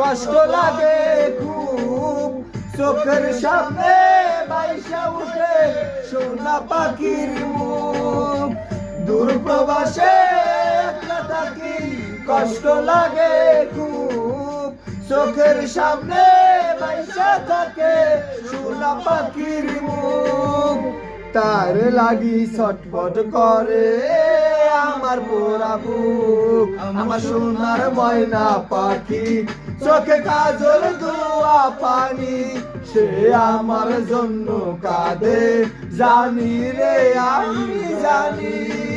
কষ্ট লাগে খুব। চোখের সামনে বাইসা উঠে সোনা পাখির মুখ। দূর থাকি কষ্ট লাগে খুব। চোখের সামনে বাইসা থাকে সোনা পাখির মুখ। তার লাগি ছটফট করে আমার পোড়াবু আমার সোনার ময়না পাখি, চোখে কাজল দোয়া পানি, সে আমার জন্য কাঁদে। জানি রে, আমি জানি।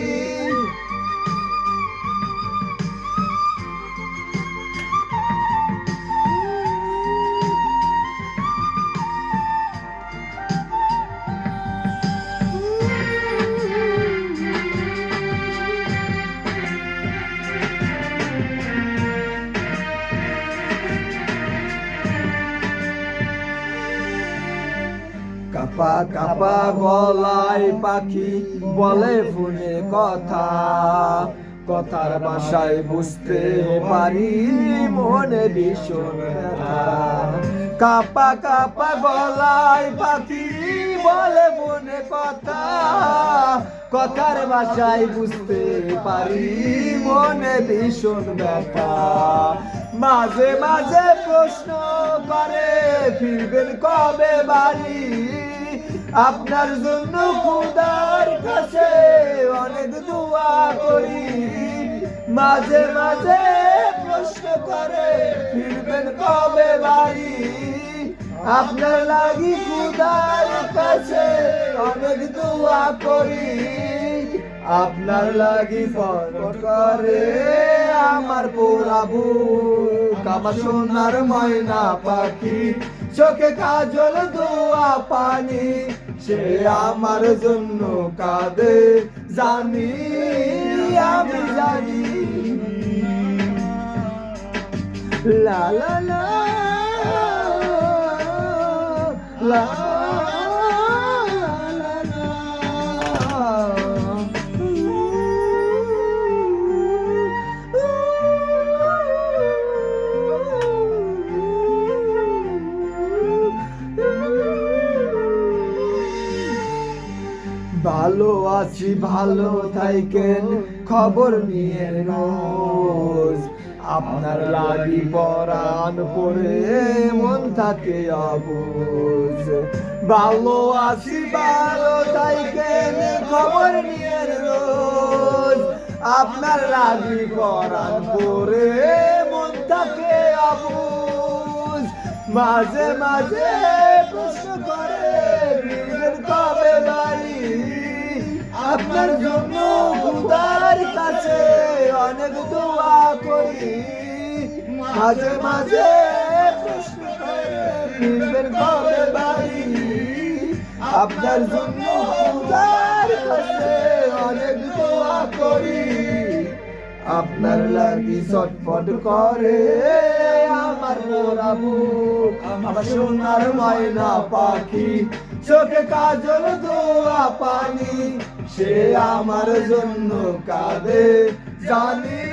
কাপা কাপা গলায় পাখি বলে ফোনে কথা। কথার ভাষায় বুঝতে পারি মনে ভীষণ কাপা কাপা গলায় পাখি বলে মনে কথা। কথার ভাষায় বুঝতে পারি মনে ভীষণ ব্যথা। মাঝে মাঝে প্রশ্ন করে, ফিরবেন কবে বাড়ি? আপনার জন্য খুদার কাছে অনেক দোয়া করি। মাঝে মাঝে প্রশ্ন করে, ফিরবেন কবে বাড়ি? আপনার লাগি খুদার কাছে অনেক দোয়া করি। আপনার লাগি ফল করে আমার পোড়া বুক আমার সোনার ময়না পাখি, চোখে কাজল দোয়া পানি। সে আমার জন্য কাঁদে, জানি, আমি জানি। লা লা লা লা। ভালো আছি ভালো থাইকেন খবর নিয়ে রোজ আপনার লাগি পরাণ পরে মন থাকে অবুজ। ভালো আছি ভালো থাইকেন খবর নিয়ে রোজ আপনার লাগি পরাণ পরে মন থাকে অবুজ। মাঝে মাঝে আপনার জন্য খুদার কাছে অনেক দোয়া করি। মাঝে মাঝে প্রশ্ন আপনার জন্য খুদার কাছে অনেক দোয়া করি। আপনার লাগি ছটফট করে, আমার মোরা বুক আমার সোনার ময়না পাখি, চোখে কাজল দোয়া পানি। সে আমার জন্য কাঁদে। জানি